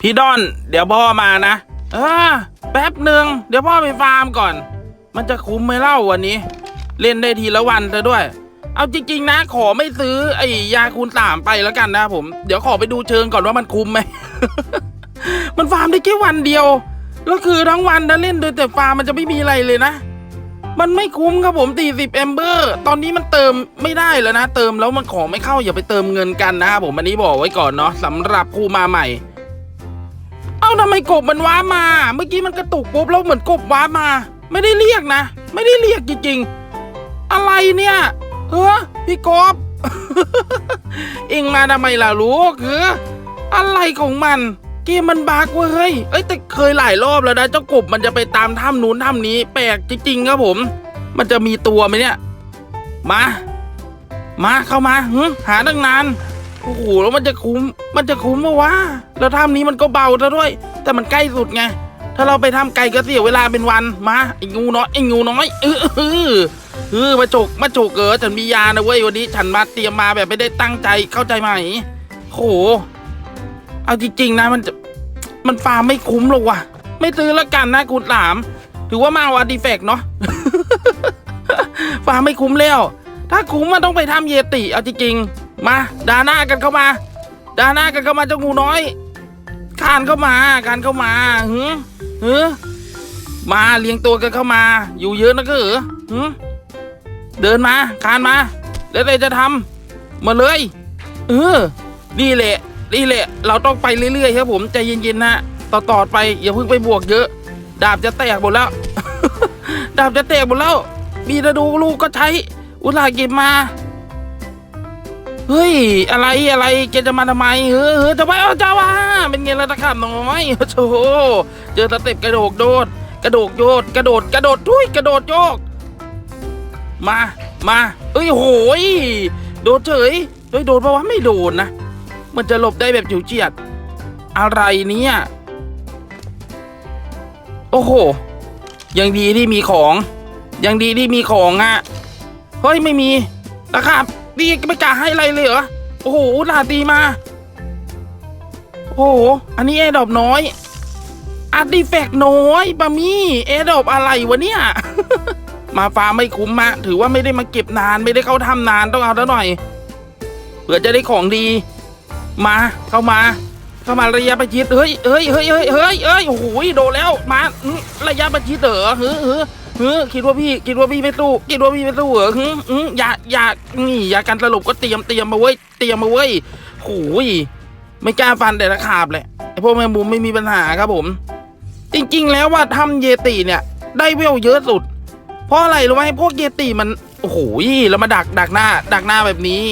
พี่ดอน เดี๋ยวพ่อมานะ เออ แป๊บหนึ่งเดี๋ยวพ่อไปฟาร์มก่อน มันจะคุ้มไหมเล่าวันนี้ เล่นได้ทีละวันซะด้วย เอาจริง ๆ นะ ขอไม่ซื้อไอ้ยาคูณสามไปแล้วกันนะผม เดี๋ยวขอไปดูเชิงก่อนว่ามันคุ้มไหม มันฟาร์มได้แค่วันเดียว แล้วคือทั้งวันนะเล่นโดยแต่ฟาร์มมันจะไม่มีอะไรเลยนะ มันไม่คุ้มครับผม40เอมเบอร์ ตอนนี้มันเติมไม่ได้แล้วนะ เติมแล้วมันของไม่เข้าอย่าไปเติมเงินกันนะครับผมอันนี้บอกไว้ก่อนเนาะสำหรับผู้มาใหม่าทำไมกบมันว้ามา เมื่อกี้มันกระตุกปุ๊บแล้วเหมือนกบว้ามา ไม่ได้เรียกนะ ไม่ได้เรียกจริงๆ อะไรเนี่ยเฮ้อพี่กบ เองมาทำไมล่ะลูกเฮ้ออะไรของมันเกมมันบักเว้ยเฮ้ยเอ้ยแต่เคยหลายรอบแล้วนะเจ้ากบมันจะไปตามถ้ำนู้นถ้ำนี้ แปลกจริงๆครับผม มันจะมีตัวไหมเนี่ย มา มาเข้ามาหหาตั้งนาน โอ้โหแล้วมันจะคุ้ม มันจะคุ้มปะวะแล้วถ้ำนี้มันก็เบาซะด้วย แต่มันใกล้สุดไง ถ้าเราไปทำไกลก็เสียเวลาเป็นวัน มาไอ้งูน้อยไอ้งูน้อยเออเออเออมาจกมาจกเออฉันมียานะเว้ยวันนี้ ฉันมาเตรียมมาแบบไม่ได้ตั้งใจเข้าใจไหมโอ้โหเอาจริงๆนะมันจะมันฟาร์มไม่คุ้มหรอกว่ะ ไม่ซื้อละกันนะคุณหลาม ถือว่ามาว่าดีเฟกเนาะฟาร์มไม่คุ้มแล้ว ถ้าคุ้มมันต้องไปทำเยติ เอาจริงๆ มาดาหน้ากันเข้ามาดาหน้ากันเข้ามาเจ้างูน้อยคานเข้ามาคานเข้ามาหือหือมาเลี้ยงตัวกันเข้ามา อยู่เยอะนะก็เหรอหือเดินมาคานมาแล้วอะไรจะทำมาเลยเออนี่แหละนี่แหละ เราต้องไปเรื่อยๆครับผมใจเย็นๆนะต่อต่อไปอย่าเพิ่งไปบวกเยอะ ดาบจะแตกหมดแล้ว ดาบจะแตกหมดแล้ว มีระดูลูกก็ใช้ อุตส่าห์เก็บมา เฮ้ย อะไรอะไรแกจะมาทำไมเฮ้ยเฮ้ยจะไปเอาจ้าวะเป็นไงล่ะตะขาบน้อยโอ้โหเจอสเต็ปกระโดดโดด กระโดดโยดกระโดดกระโดดทุยกระโดดโยก มามาเอ้ยโหยโดดเฉยเฮ้ยโดดปะวะไม่โดนนะ มันจะหลบได้แบบฉิวเฉียด อะไรเนี่ยโอ้โห ยังดีที่มีของ ยังดีที่มีของอะเฮ้ยไม่มีนะครับ นี่ไม่กล้าให้อะไรเลยเหรอ โอ้โหลาตีมา โอ้โห อันนี้แอร์ดรอปน้อยอาร์ติแฟกน้อยบะมี่แอร์ดรอปอะไรวะเนี่ย มาฟาร์มไม่คุ้มมะ ถือว่าไม่ได้มาเก็บนานไม่ได้เข้าทำนานต้องเอาแล้วหน่อย เผื่อจะได้ของดี มาเข้ามาเข้ามาระยะประชิดเฮ้ยเฮ้ยเฮ้ยเฮ้ยเฮ้ยเฮ้ยโอ้โหโดนแล้วมาระยะประชิดเหรอเฮ้ย ฮ้ยคิดว่าพี่คิดว่าพี่ไม่สู้คิดว่าพี่ไม่สู้เหรอหึอือย่าอย่านี่อย่ากันสรุปก็เตรียมเตรียมมาเว้ยเตรียมมาเว้ยโอ้ยไม่กล้าฟันแต่ละขาบเลยไอพวกแมงมุมไม่มีปัญหาครับผม จริงๆ แล้วว่าทำเยติเนี่ย ได้เวลเยอะสุด เพราะอะไรรู้ไหมพวกเยติมันโอ้โหแล้วมาดักดักหน้า ดักหน้าแบบนี้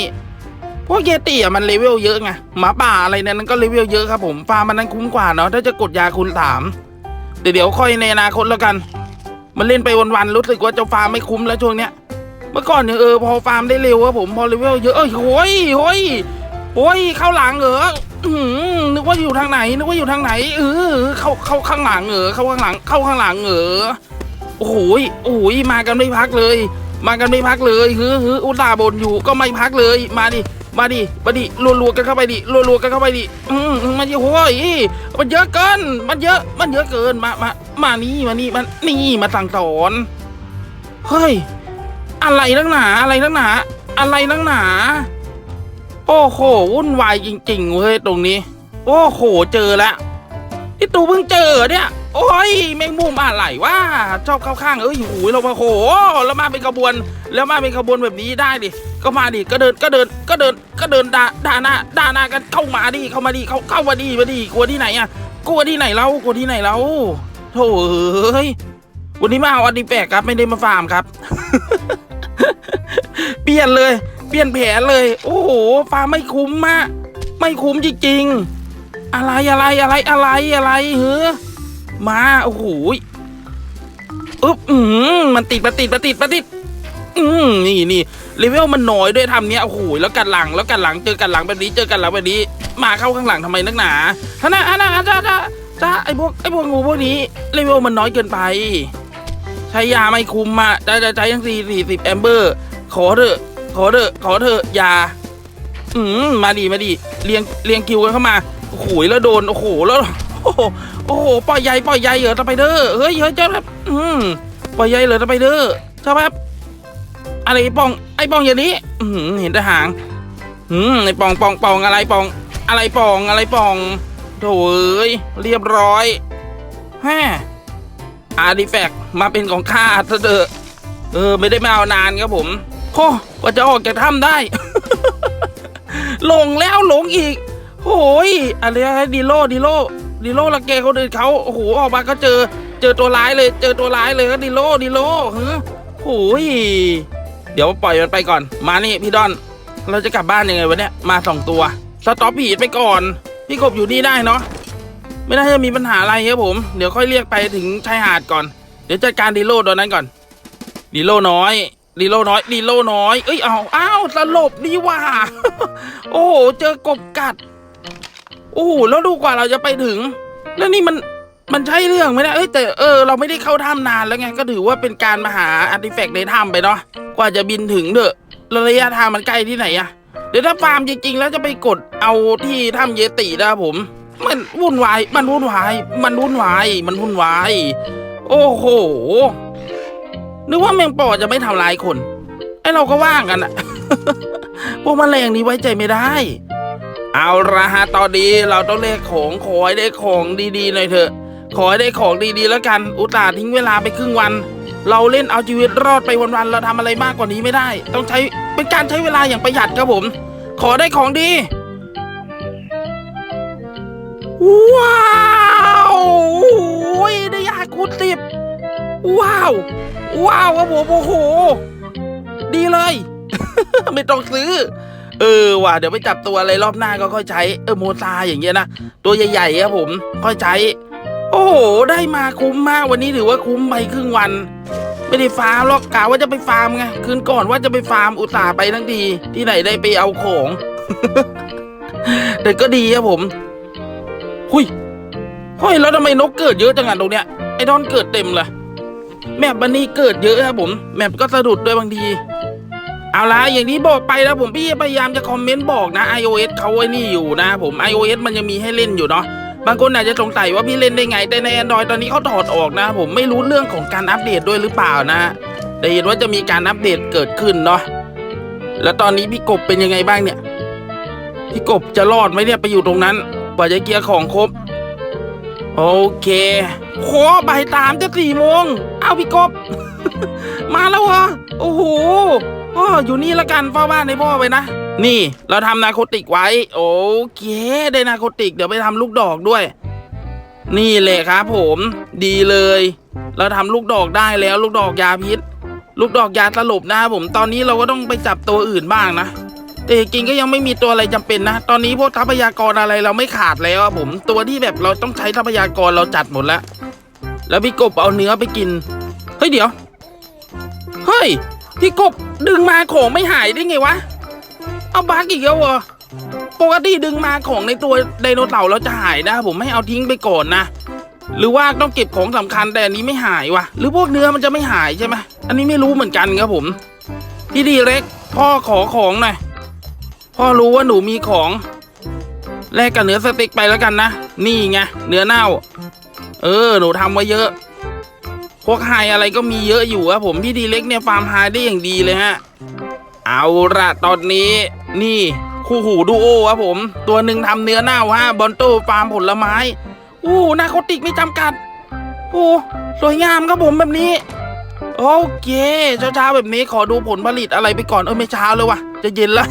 พวกเยติอะมันเลเวลเยอะไงหมาป่าอะไรเนี่ยนั้นก็เลเวลเยอะครับผมฟาร์มมันนั้นคุ้มกว่าเนาะถ้าจะกดยาคุณถามเดี๋ยวเดี๋ยวค่อยในอนาคตแล้วกัน มันเล่นไปวันๆรู้สึกว่าจะฟาร์มไม่คุ้มแล้วช่วงเนี้ย เมื่อก่อนเนี่ยเออพอฟาร์มได้เร็วครับผมพอเลเวลเยอะเอ้ยโอ้ยโอ้ยโอ้ยเข้าหลังเหรออนึกว่าอยู่ทางไหนนึกว่าอยู่ทางไหนเออเข้าเข้าข้างหลังเหรอเข้าข้างหลัง เข้าข้างหลังเหรอโอ้โหยโอ้โหยมากันไม่พักเลย มากันไม่พักเลยฮือฮืออุตส่าห์บนอยู่ก็ไม่พักเลยมาดิ มาดิมาดิรัวๆกันเข้าไปดิรัวๆกันเข้าไปดิอืมมันเยอะโอ้ยมันเยอะเกิน มันเยอะ มันเยอะเกิน มามามานี่มานี่มันนี่มาสั่งสอน เฮ้ย อะไรนักหนา อะไรนักหนา อะไรนักหนา โอ้โห วุ่นวายจริงๆเว้ยตรงนี้ โอ้โห เจอแล้วที่ตูเพิ่งเจอเนี่ย โอ้ยแมงมุมอะไรวะชอบเข้าข้างเอ้ยหูยเราโอ้โหแล้วมาเป็นขบวน แล้วมาเป็นขบวนแบบนี้ได้ดิก็มาดิก็เดินก็เดินก็เดินก็เดินด่าด่าหน้าด่าหน้ากันเข้ามาดิเข้ามาดิเข้าเข้ามาดิมาดิกลัวที่ไหนอะกลัวที่ไหนเรากลัวที่ไหนเราโถ่เอ้ยวันนี้มาเอาอันดีแปลกครับไม่ได้มาฟาร์มครับ เปลี่ยนเลย เปลี่ยนแผนเลย โอ้โหฟาร์มไม่คุ้มมากไม่คุ้มจริงๆอะไรอะไรอะไรอะไรอะไรเฮ้อ มาโอ้โหอึ๊บอืมมันติดมันติดมันติดมันติด อืมนี่นี่เลเวลมันน้อยด้วยทำเนี้ยโอ้โหแล้วกันหลังแล้วกันหลังเจอกันหลังแบบนี้เจอกันหลังแบบนี้ มาเข้าข้างหลังทำไมนักหนาฮะนะฮะนะจ้าจ้าจ้าไอพวกไอพวกงูพวกนี้เลเวลมันน้อยเกินไป ใช้ยาไม่คุ้มอะจะจะใช้ยังสี่สี่สิบแอมเบอร์ ขอเถอะ ขอเถอะ ขอเถอะยา อืมมาดีมาดีเรียงเรียงคิวกันเข้ามาโอ้โอ้โหแล้วโดนโอ้โหแล้วโอ้ โอ้โหปล่อยใหญ่ปล่อยใหญ่เหรอสไปเดอร์เฮ้ยเฮ้ยเจ้าแบบอืมปล่อยใหญ่เหรอสไปเดอร์เจ้าแบบอะไรปองไอ้ปองอย่างนี้อืมเห็นแต่หางอืมไอ้ปองปองปองอะไรปอง อะไรปองอะไรปองโถเอ้ยเรียบร้อยแฮอาร์ติแฟกมาเป็นของข้าซะเถอะเออ ไม่ได้มาเอานานครับผมโอ้กว่าจะออกจากถ้ำได้หลงแล้วหลงอีกโอ้ยอะไรอะไรดีโลดีโล ดีโลละเกเขาเดินเขาโอ้โหออกมาก็เจอ เจอตัวร้ายเลย เจอตัวร้ายเลยก็ดีโลดีโลเฮ้โอ้ยเดี๋ยวปล่อยมันไปก่อน มานี่พี่ดอน เราจะกลับบ้านยังไงวะเนี่ยมาสองตัวสต็อปผีไปก่อน พี่กบอยู่นี่ได้เนาะไม่น่าจะมีปัญหาอะไรครับผม เดี๋ยวค่อยเรียกไปถึงชายหาดก่อน เดี๋ยวจัดการดีโลตัวนั้นก่อนดีโลน้อยดีโลน้อยดีโลน้อย เอ้ยเอาอ้าวสลบดีว่า โอ้โหเจอกบกัด โอ้โหแล้วดูกว่าเราจะไปถึง แล้วนี่มันมันใช่เรื่องไหมเนะเอ้ยแต่เออเราไม่ได้เข้าถ้ำนานแล้วไงก็ถือว่าเป็นการมาหาอาร์ติแฟกต์ในถ้ำไปเนาะกว่าจะบินถึงเถอะระยะทางมันใกล้ที่ไหนอะเดี๋ยวถ้าฟาร์มจริงๆ แล้วจะไปกดเอาที่ถ้ำเยตินะครับผม มันวุ่นวายมันวุ่นวาย มันวุ่นวายมันวุ่นวาย โอ้โหนึกว่าแมงป่อจะไม่ทำลายคนไอเราก็ว่างกันอะพวกแมลงนี้ไว้ใจไม่ได้ เอาละฮะตอนนี้เราต้องเรียกของขอให้ได้ของดีๆหน่อยเถอะ ขอให้ได้ของดีๆแล้วกัน อุตส่าห์ทิ้งเวลาไปครึ่งวัน เราเล่นเอาชีวิตรอดไปวันๆเราทำอะไรมากกว่านี้ไม่ได้ ต้องใช้เป็นการใช้เวลาอย่างประหยัดครับผม ขอได้ของดีว้าวโอ้ยได้ยาคูณสิบว้าว ว้าวครับผมโอ้โห ดีเลย ไม่ต้องซื้อ เออว่ะเดี๋ยวไปจับตัวอะไรรอบหน้าก็ค่อยใช้เออโมซาอย่างเงี้ยนะตัวใหญ่ๆครับผมค่อยใช้ โอ้โหได้มาคุ้มมากวันนี้ถือว่าคุ้มไปครึ่งวัน ไม่ได้ฟาร์มหรอกกะว่าจะไปฟาร์มไงคืนก่อนว่าจะไปฟาร์มอุตส่าห์ไปทั้งทีที่ไหนได้ไปเอาของแต่ก็ดีครับผมหุยเฮ้ยแล้วทำไมนกเกิดเยอะจังอะตรงเนี้ยไอดอนเกิดเต็มเลยแมปบันนี้เกิดเยอะครับผม แมปก็สะดุดด้วยบางที เอาละอย่างที่บอกไปแล้วผมพี่พยายามจะคอมเมนต์บอกนะ iOS เขาไอ้นี่อยู่นะผม iOS มันยังมีให้เล่นอยู่เนาะบางคนอาจจะสงสัยว่าพี่เล่นได้ไง แต่ใน Android ตอนนี้เขาถอดออกนะ ผมไม่รู้เรื่องของการอัปเดตด้วยหรือเปล่านะแต่เห็นว่าจะมีการอัปเดตเกิดขึ้นเนาะแล้วตอนนี้พี่กบเป็นยังไงบ้างเนี่ย พี่กบจะรอดไหมเนี่ยไปอยู่ตรงนั้นกว่าจะเกียร์ของครบ โอเคขอบ่ายสามจะสี่โมง เอาพี่กบ มาแล้วเหรอโอ้โห พ่ออยู่นี่ละกันเฝ้าบ้านให้พ่อไปนะ นี่เราทำนาโคติกไว้ โอเค ได้นาโคติกเดี๋ยวไปทำลูกดอกด้วย นี่แหละครับผมดีเลย เราทำลูกดอกได้แล้ว ลูกดอกยาพิษ ลูกดอกยาสลบนะครับผมตอนนี้เราก็ต้องไปจับตัวอื่นบ้างนะแต่จริงก็ยังไม่มีตัวอะไรจำเป็นนะ ตอนนี้พวกทรัพยากรอะไรเราไม่ขาดแล้วผม ตัวที่แบบเราต้องใช้ทรัพยากรเราจัดหมดแล้ว แล้วพี่กบเอาเนื้อไปกิน เฮ้ยเดี๋ยว เฮ้ย พี่กบดึงมาของไม่หายได้ไงวะ เอาบักอีกแล้วเหรอปกติดึงมาของในตัวไดโนเสาร์เราจะหายนะ ผมไม่เอาทิ้งไปก่อนนะ หรือว่าต้องเก็บของสำคัญแต่อันนี้ไม่หายวะหรือพวกเนื้อมันจะไม่หายใช่ไหมอันนี้ไม่รู้เหมือนกันครับผม พี่ดีเล็ก พ่อขอของหน่อยพ่อรู้ว่าหนูมีของแลกกับเนื้อสเต็กไปแล้วกันนะ นี่ไงเนื้อเน่า เออ หนูทำไว้เยอะ พวกไฮอะไรก็มีเยอะอยู่ครับผมพี่ดีเล็กเนี่ยฟาร์มไฮได้อย่างดีเลยฮะ เอาละตอนนี้นี่คู่หูดูโอครับผม ตัวหนึ่งทำเนื้อเน่าฮะบอนโตฟาร์มผลไม้อู้นาโคติกไม่จำกัดโอ้สวยงามครับผมแบบนี้ โอเคเช้าๆแบบนี้ขอดูผลผลิตอะไรไปก่อนเออไม่เช้าเลยว่ะจะเย็นละ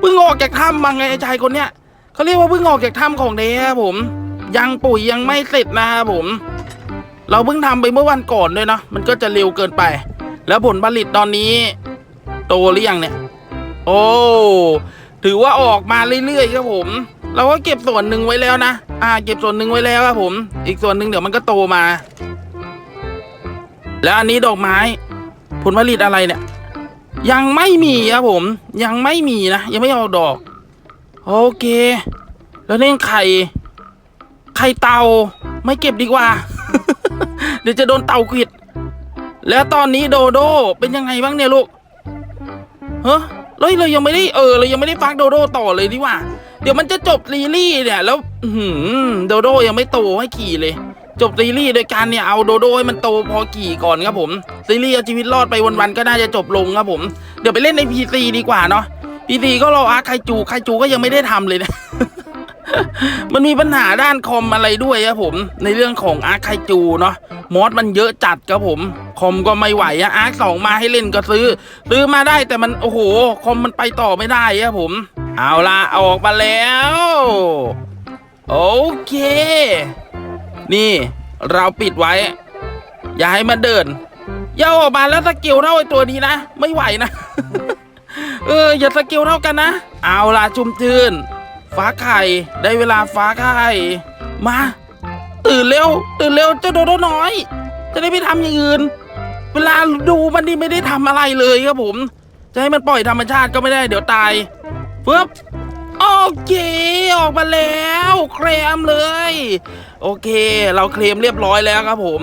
เพิ่งออกจากถ้ำมาไงไอ้ชายคนเนี้ยเขาเรียกว่าเพิ่งออกจากถ้ำของเดครับผม ยังปุ๋ยยังไม่เสร็จนะครับผม เราเพิ่งทำไปเมื่อวันก่อนด้วยนะ มันก็จะเร็วเกินไป แล้วผลผลิตตอนนี้ โตหรือยังเนี่ย โอ้ ถือว่าออกมาเรื่อยๆครับผม เราก็เก็บส่วนหนึ่งไว้แล้วนะ อ่า เก็บส่วนหนึ่งไว้แล้วครับผม อีกส่วนหนึ่งเดี๋ยวมันก็โตมา แล้วอันนี้ดอกไม้ ผลผลิตอะไรเนี่ย ยังไม่มีครับผม ยังไม่มีนะ ยังไม่ออกดอก โอเค แล้วนี่ไข่ ไข่เต่าไม่เก็บดีกว่า เดี๋ยวจะโดนเต่าขิดแล้วตอนนี้โดโดเป็นยังไงบ้างเนี่ยลูกเฮ้ยเรายังไม่ได้เออเรายังไม่ได้ฟักโดโดต่อเลยดีกว่า เดี๋ยวมันจะจบซีรีส์เนี่ยแล้วหือโดโดยังไม่โตให้ขี่เลย จบซีรีส์โดยการเนี่ยเอาโดโดให้มันโตพอขี่ก่อนครับผมซีรีส์เอาชีวิตรอดไปวันๆก็น่าจะจบลงครับผม เดี๋ยวไปเล่นในพีซีดีกว่าเนาะพีซีก็รออาร์คไคจูไคจูก็ยังไม่ได้ทำเลยนะ มันมีปัญหาด้านคอมอะไรด้วยครับผม ในเรื่องของอาร์คไคจูเนาะมอสมันเยอะจัดครับผม คอมก็ไม่ไหวอะอาร์คสองมาให้เล่นก็ซื้อ ซื้อมาได้แต่มันโอ้โห คอมมันไปต่อไม่ได้ครับผม เอาละออกมาแล้ว โอเค นี่ เราปิดไว้ อย่าให้มันเดินอย่าออกมาแล้วสกิลเท่าไอตัวนี้นะ ไม่ไหวนะ เออ อย่าสกิลเท่ากันนะ เอาล่ะ จุ่มชื่น ฟ้าไข่ได้เวลาฟ้าไข่มา ตื่นเร็ว ตื่นเร็วเจ้าโดโดน้อย จะได้ไม่ทำอย่างอื่น เวลาดูมันนี่ไม่ได้ทำอะไรเลยครับผม จะให้มันปล่อยธรรมชาติก็ไม่ได้เดี๋ยวตายเฟืบโอเค ออกมาแล้วเคลมเลย โอเค เราเคลมเรียบร้อยแล้วครับผม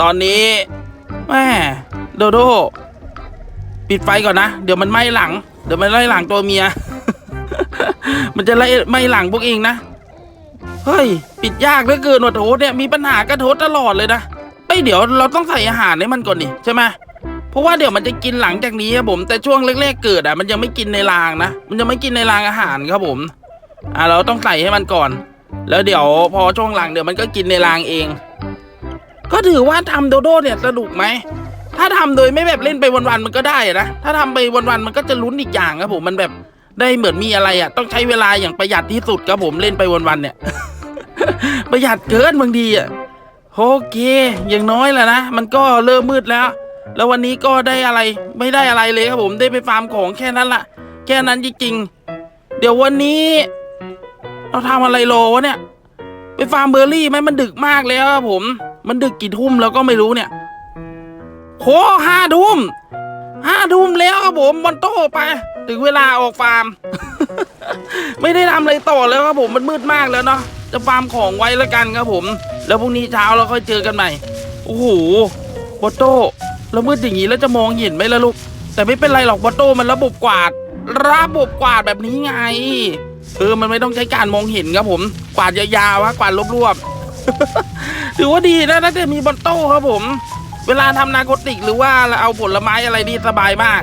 ตอนนี้แม่โดโดปิดไฟก่อนนะ เดี๋ยวมันไหม้หลัง เดี๋ยวมันไล่หลังตัวเมีย มันจะไล่ไม้หลังพวกเองนะ เฮ้ย ปิดยากเหลือเกินว่ะโถเนี่ยมีปัญหากระโถตลอดเลยนะเอ้ยเดี๋ยวเราต้องใส่อาหารให้มันก่อนนี่ใช่ไหมเพราะว่าเดี๋ยวมันจะกินหลังจากนี้ครับผมแต่ช่วงแรกๆเกิดอะ มันยังไม่กินในรางนะมันยังไม่กินในรางอาหารครับผม อะเราต้องใส่ให้มันก่อน แล้วเดี๋ยวพอช่วงหลังเดี๋ยวมันก็กินในรางเอง ก็ถือว่าทำโดโดเนี่ยสนุกไหมถ้าทำโดยไม่แบบเล่นไปวันๆมันก็ได้นะถ้าทำไปวันๆมันก็จะลุ้นอีกอย่างครับผมมันแบบ ได้เหมือนมีอะไรอะ ต้องใช้เวลาอย่างประหยัดที่สุดครับผมเล่นไปวันๆเนี่ย ประหยัดเกินบางทีอะโอเค อย่างน้อยแหละนะ มันก็เริ่มมืดแล้ว แล้ววันนี้ก็ได้อะไรไม่ได้อะไรเลยครับผมได้ไปฟาร์มของแค่นั้นละแค่นั้นจริงๆ เดี๋ยววันนี้ เราทำอะไรรอวะเนี่ย ไปฟาร์มเบอร์รี่ไหมมันดึกมากแล้วครับผม มันดึกกี่ทุ่มแล้วก็ไม่รู้เนี่ยโหห้าทุ่มห้าทุ่มแล้วครับผมบอลโต้ไป ถึงเวลาออกฟาร์ม ไม่ได้ทำอะไรต่อแล้วครับผมมันมืดมากแล้วเนาะจะฟาร์มของไว้แล้วกันครับผม แล้วพรุ่งนี้เช้าเราค่อยเจอกันใหม่โอ้โหบอลโต้เรามืดอย่างนี้แล้วจะมองเห็นไหมล่ะลูก แต่ไม่เป็นไรหรอกบอลโต้มันระบบกวาด ระบบกวาดแบบนี้ไงเออมันไม่ต้องใช้การมองเห็นครับผม กวาดยาวๆวะกวาดรวบๆถือว่าดีนะถ้าเกิดมีบอลโต้ครับผม เวลาทำนาโกติกหรือว่าเราเอาผลไม้อะไรนี่สบายมาก